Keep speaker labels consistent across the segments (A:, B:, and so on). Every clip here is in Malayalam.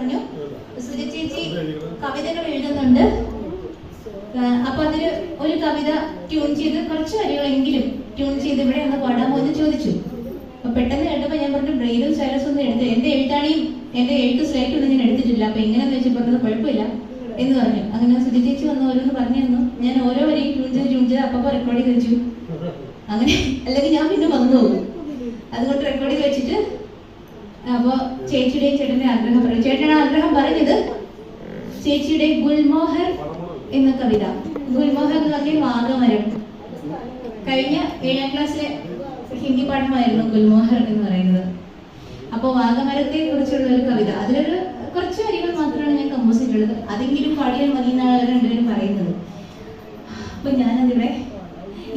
A: പറഞ്ഞു. സുജ ചേച്ചി കവിതകൾ എഴുതുന്നുണ്ട്. അപ്പൊ അതിൽ ഒരു കവിത ട്യൂൺ ചെയ്ത് കുറച്ച് വരികളെങ്കിലും ട്യൂൺ ചെയ്ത് ഇവിടെ ഒന്ന് പാടാമോ എന്ന് ചോദിച്ചു. അപ്പൊ പെട്ടെന്ന് കേട്ടപ്പോ ഞാൻ പറഞ്ഞു ബ്രെയിനും സൈലസ് ഒന്നും എടുത്ത് എന്റെ എഴുത്താണിയും എന്റെ എഴുത്ത് സ്ലേറ്റ് ഒന്നും ഞാൻ എടുത്തിട്ടില്ല. അപ്പൊ എങ്ങനെയാന്ന് വെച്ചാൽ പറഞ്ഞത് കുഴപ്പമില്ല. എന്ന് പറഞ്ഞു. അങ്ങനെ സുജ ചേച്ചി വന്ന് ഓരോന്ന് പറഞ്ഞു തന്നു ഞാൻ ഓരോ വരെയും ട്യൂൺ ചെയ്ത് ട്യൂൺ ചെയ്ത് അപ്പൊ റെക്കോർഡിംഗ് വെച്ചു. അങ്ങനെ അല്ലെങ്കിൽ ഞാൻ പിന്നെ വന്നു പോകും അതുകൊണ്ട് റെക്കോർഡിംഗ് വെച്ചിട്ട് അപ്പോ ചേച്ചിയുടെയും ചേട്ടന്റെ ആഗ്രഹം പറഞ്ഞു ചേട്ടനാണ് ആഗ്രഹം പറഞ്ഞത് ചേച്ചിയുടെ ഗുൽമോഹർ എന്ന കവിത. ഗുൽമോഹർ എന്ന് പറഞ്ഞ വാഗമരം. കഴിഞ്ഞ ഏഴാം ക്ലാസ്സിലെ ഹിന്ദി പാഠമായിരുന്നു ഗുൽമോഹർ എന്ന് പറയുന്നത്. അപ്പോൾ വാഗമരത്തെ കുറിച്ചുള്ള ഒരു കവിത. അതിലൊരു കുറച്ച് വരികൾ മാത്രമാണ് ഞാൻ കമ്പോസ് ചെയ്തിട്ടുള്ളത്. അതെങ്കിലും പാടിയാൽ മതി എന്നാണ് അവർ രണ്ടുപേരും പറയുന്നത്. അപ്പൊ ഞാനതിവിടെ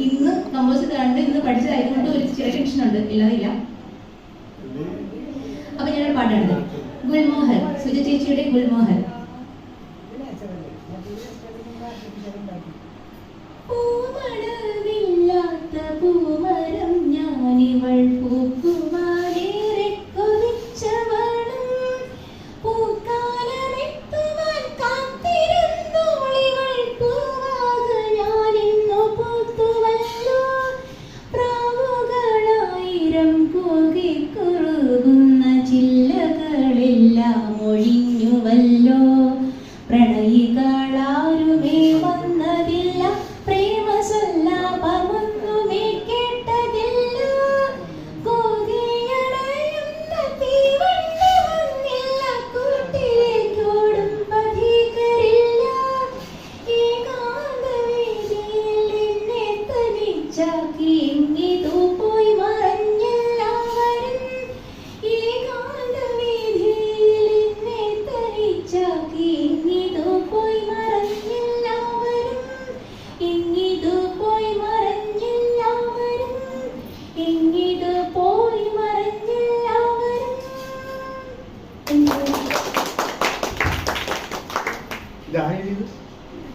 A: ഇന്ന് കമ്പോസ് കണ്ട് ഇന്ന് പഠിച്ചതായതുകൊണ്ട് ഒരു ചെറിയ ടെൻഷൻ ഉണ്ട്. ഇല്ലാതില്ല. പാട്ടാണ് ഗുൽമോഹർ സുജ ചേച്ചിയുടെ ഗുൽമോഹർ പ്രണയികളാരുമേ വന്നതില്ല. പ്രേമസല്ലാപമൊന്നുമേ കേട്ടതില്ല. കോകിയണയുന്ന തീവണ്ടി വന്നില്ല. കൂട്ടിലേക്കോടും പഥികരില്ല ഏകാന്തവേദിയിൽ എന്നെ തനിച്ചാക്കി
B: dahil